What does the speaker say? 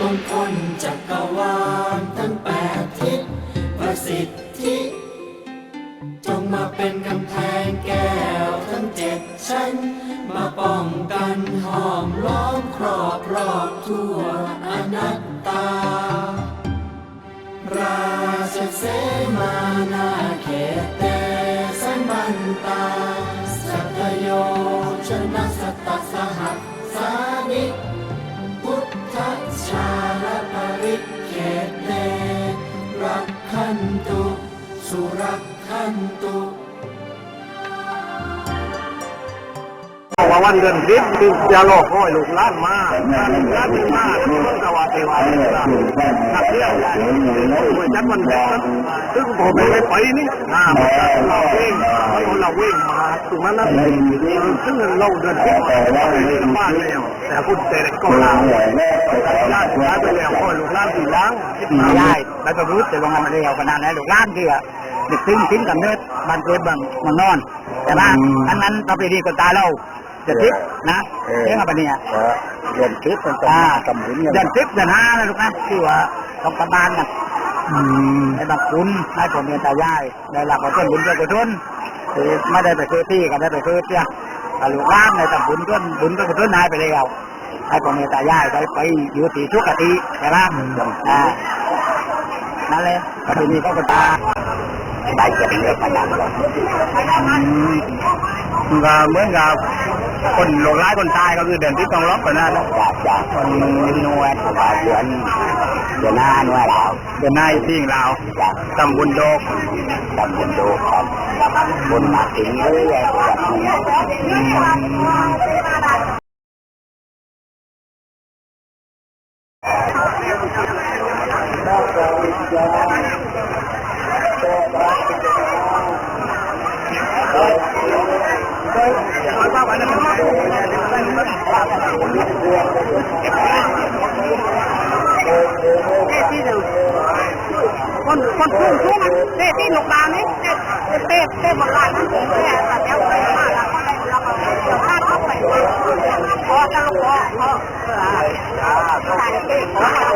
มงคลจักรวาลทั้งแปดทิศประสิทธิ จงมาเป็นกำแพงแก้วทั้งเจ็ดชั้น มาป้องกันห้อมล้อมครอบรอบทั่วอนัตตา ราชเสมานาเขตเตสัมบันต ปริเขตเตรักขันตุ สุรักขันตุ ว่าวันเดือนริสต์คือจะหลอกห้อยลูกล้านมาถ้าลูกหล้านไม่มาต้องกวาเทวาเทวานักเที่ยวเหมือนจัดวันเด็กนซึ่งผมไม่ได้ไปนี่อ่าเราเว่งเราเว่งมาตรงนั้นนะซึ่งเราเดินที่เราไปบ้านแล้วแต่คุณเตะก็ลาญาติย้าไปแล้วห้อยลูกล้านสี่ล้างได้แล้วก็รู้แต่ว่ามันเร็วขนาดไหนลูกล้านที่อะเด็กทิ้งทิ้งกันเนิดบานเกิดบางมันนอน แต่ว่าอันนั้นต่อไปดีก็ตายเรา จะทิพย์นะเรื่องอะไรเนี่ยเดือนคริสต์เป็นอ่ากำหินเดือนทิพย์เดือนห้านะลูกนะที่ว่าต้องกระบาลนะให้บางคุณให้ผมเมียตายายได้หลักว่าเจ้าบุญเจ้ากุศลคือไม่ได้ไปซื้อที่ก็ได้ไปซื้อเตี้ยแต่ลูกหล้านในตำบุญก็บุญก็กุศลนายไปแล้วให้ผมเมียตายายได้ไปอยู่ที่ทุกขติใช่ไหมอ่านั่นเลยก็ทีนี้ก็กระตาได้เก็บเงินประจำเลยก็เหมือนกับ คนหลงร้ายคนตายก็คือเดือนที่ต้องล็อกกันนะจากจากคนนวดเดือนเดือนหน้านวดเราเดือนหน้าที่เราตำบุญโดกตำบลดูครับบนมาถึงเรื่อยๆแบบนี้ คนคนพุ่งพุ่งเต้ที่หนกบานนี่เต้เต้เต้บนลายนั่นเองเต้แต่เดี๋ยวไปมาแล้วก็เลยเราก็เดี๋ยวพลาดเข้าไปพอจะลงพอพอเออใช่เต้พอ